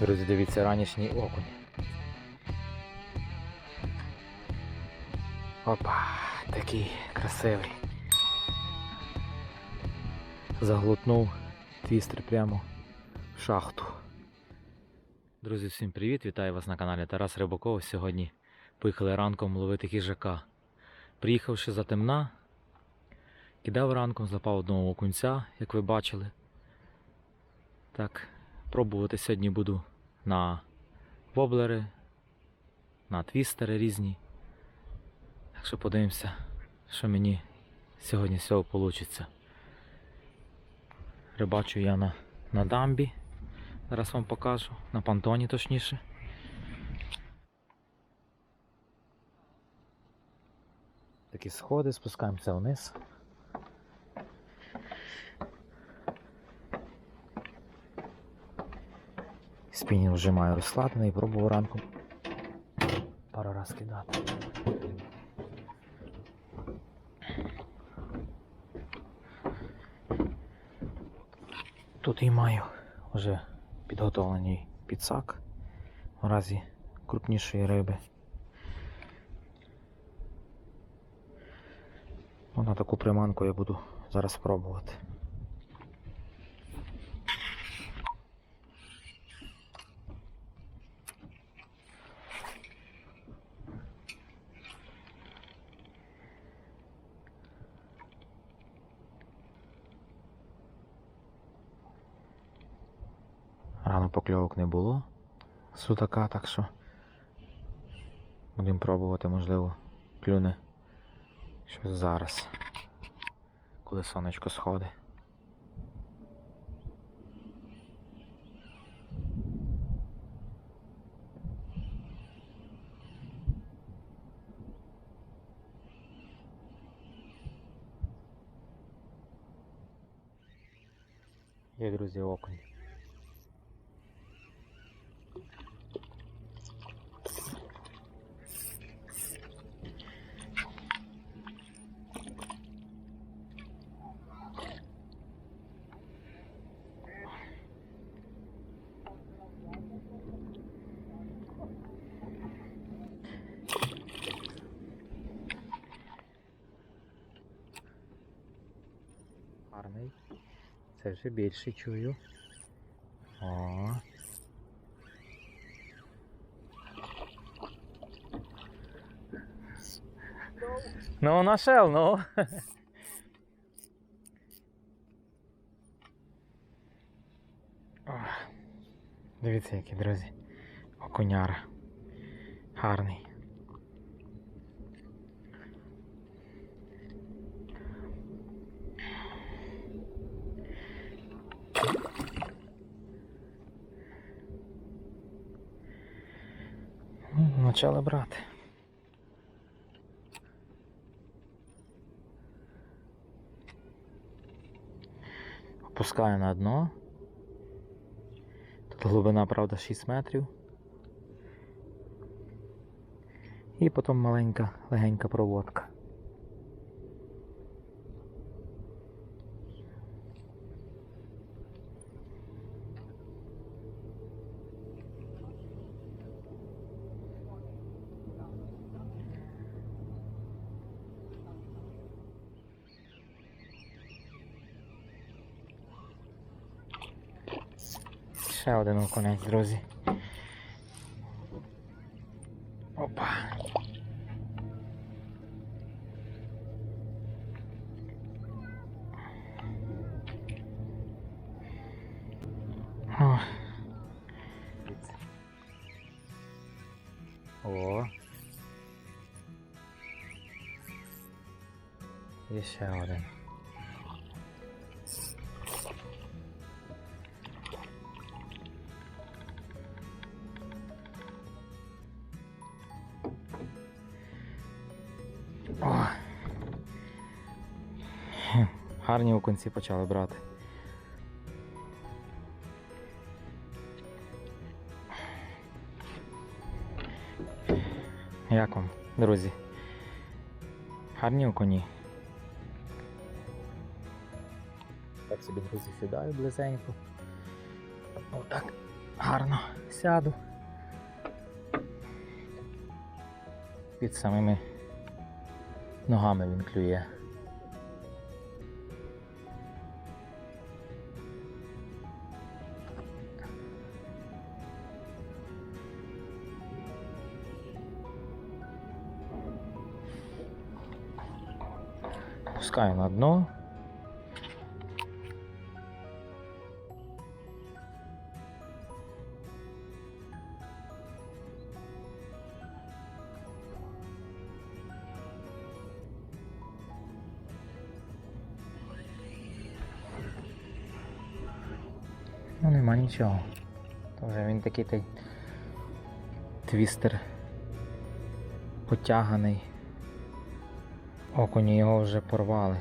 Друзі, дивіться, ранішній окунь. Опа, такий красивий. Заглотнув твістер прямо в шахту. Друзі, всім привіт! Вітаю вас на каналі Тарас Рибаков. Сьогодні поїхали ранком ловити хижака. Приїхавши за темна, кидав ранком, запав одного окунця, як ви бачили. Так, пробувати сьогодні буду на воблери, на твістери різні. Так що подивимося, що мені сьогодні з цього вийде. Рибачу я на, на дамбі. Зараз вам покажу. На понтоні точніше. Такі сходи, спускаємося вниз. Спінінг вже маю розкладений, пробував ранку пару раз кидати. Тут і маю вже підготовлений підсак в разі крупнішої риби. Ну, на таку приманку я буду зараз пробувати. Рано покльовок не було судака, так що будемо пробувати, можливо, клюне щось зараз, коли сонечко сходить. Є, друзі, окунь. Це вже більше чую. О. Ну, нашел, ну. Ох, Дивіться, які, друзі. Окуняра. Гарний. Почали брати. Опускаю на дно. Тут глибина, правда, 6 метрів. І потім маленька легенька проводка. Ще один окунець, друзі. Опа. О. О. Є ще один. Гарні окунці почали брати. Як вам, друзі? Гарні окуні. Так собі, друзі, сідаю близенько. Отак гарно сяду. Під самими ногами він клює. Пускаю на дно. Ну нема нічого. То вже він такий той твістер потяганий. Окуні його вже порвали.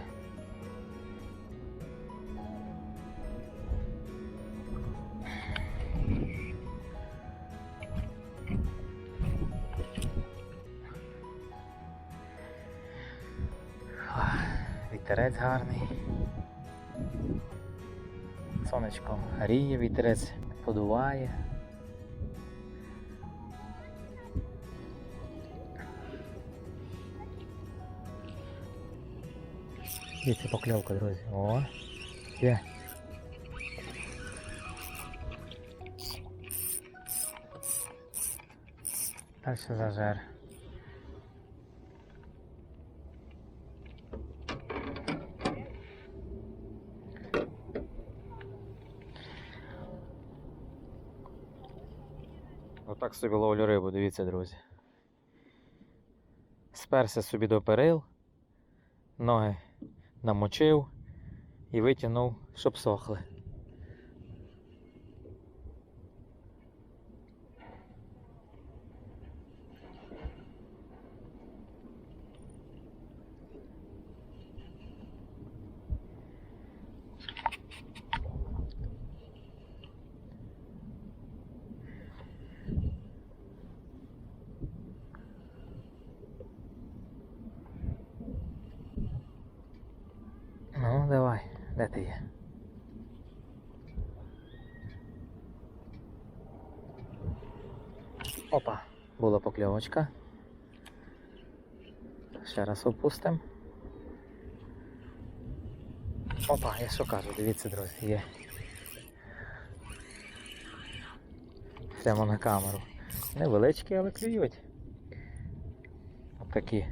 Вітерець гарний. Сонечко гріє, вітерець подуває. Ця покльовка, друзі. О, є. Далі зажер. Отак собі ловлю рибу, дивіться, друзі. Сперся собі до перил, ноги намочив і витягнув, щоб сохли. Ну, давай, де ти є? Опа, була покльовочка. Ще раз опустимо. Опа, я що кажу, дивіться, друзі, є. Прямо на камеру. Невеличкі, але клюють. Отакі.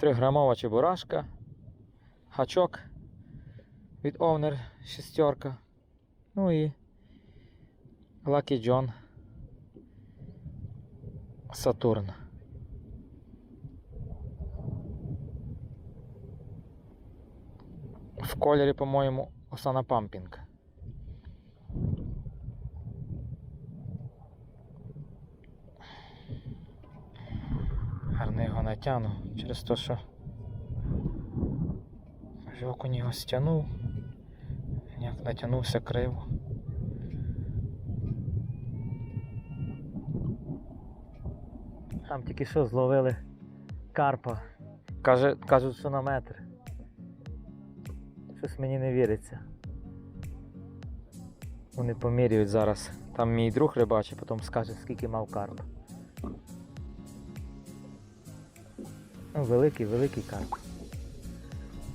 Триграмова чебурашка, гачок від Овнер шестерка. Ну і Lucky John Сатурн. В кольорі, по-моєму, Осана Пампінг. Його через те, що вже окунь його стягнув, як натягнувся криво. Там тільки що зловили карпа. Каже, кажуть, що на метр. Щось мені не віриться. Вони поміряють зараз. Там мій друг рибачить, потім скаже, скільки мав карп. Ну, великий, великий карп.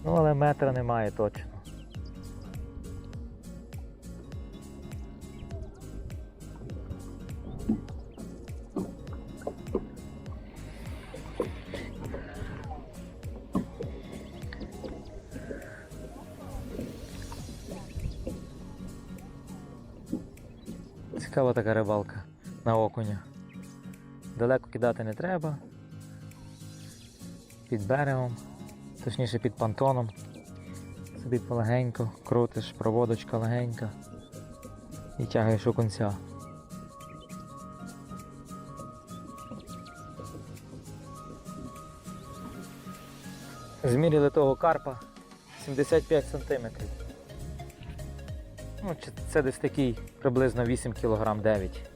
Ну, але метра немає точно. Цікава така рибалка на окуня. Далеко кидати не треба. Під берегом, точніше під понтоном. Собі полегенько крутиш, проводочка легенька і тягаєш окунця. Зміряли того карпа 75 сантиметрів. Ну, це десь такий приблизно 8 кг 9.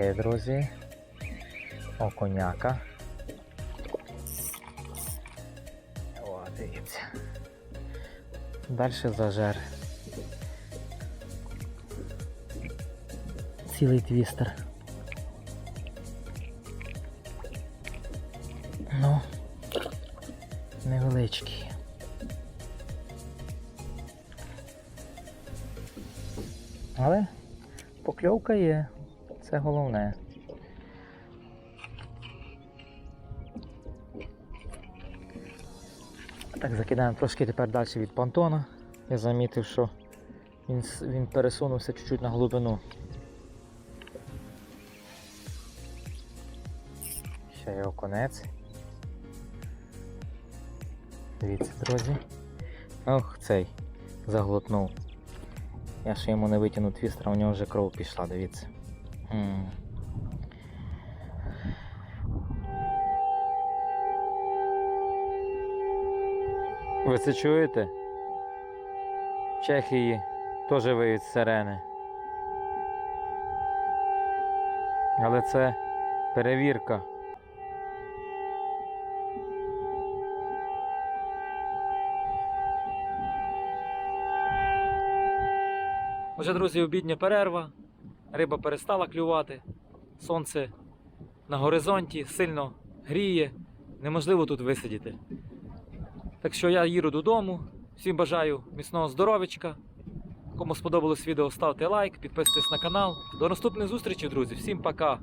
Е, друзі. Оконяка. О, дивіться. Далі зажер. Цілий твістер. Ну, невеличкий. Але покльовка є, це головне. Так, закидаємо трошки тепер далі від понтона. Я замітив, що він, він пересунувся чуть-чуть на глибину. Ще його конець. Дивіться, друзі. Ох, цей заглотнув. Я ще йому не витягнув твістера, у нього вже кров пішла, дивіться. Ви це чуєте? В Чехії теж виють сирени. Але це перевірка. Отже, друзі, обідня перерва. Риба перестала клювати. Сонце на горизонті сильно гріє. Неможливо тут висидіти. Так що я їду додому. Всім бажаю міцного здоров'ячка. Кому сподобалось відео, ставте лайк, підписуйтесь на канал. До наступних зустрічей, друзі. Всім пока!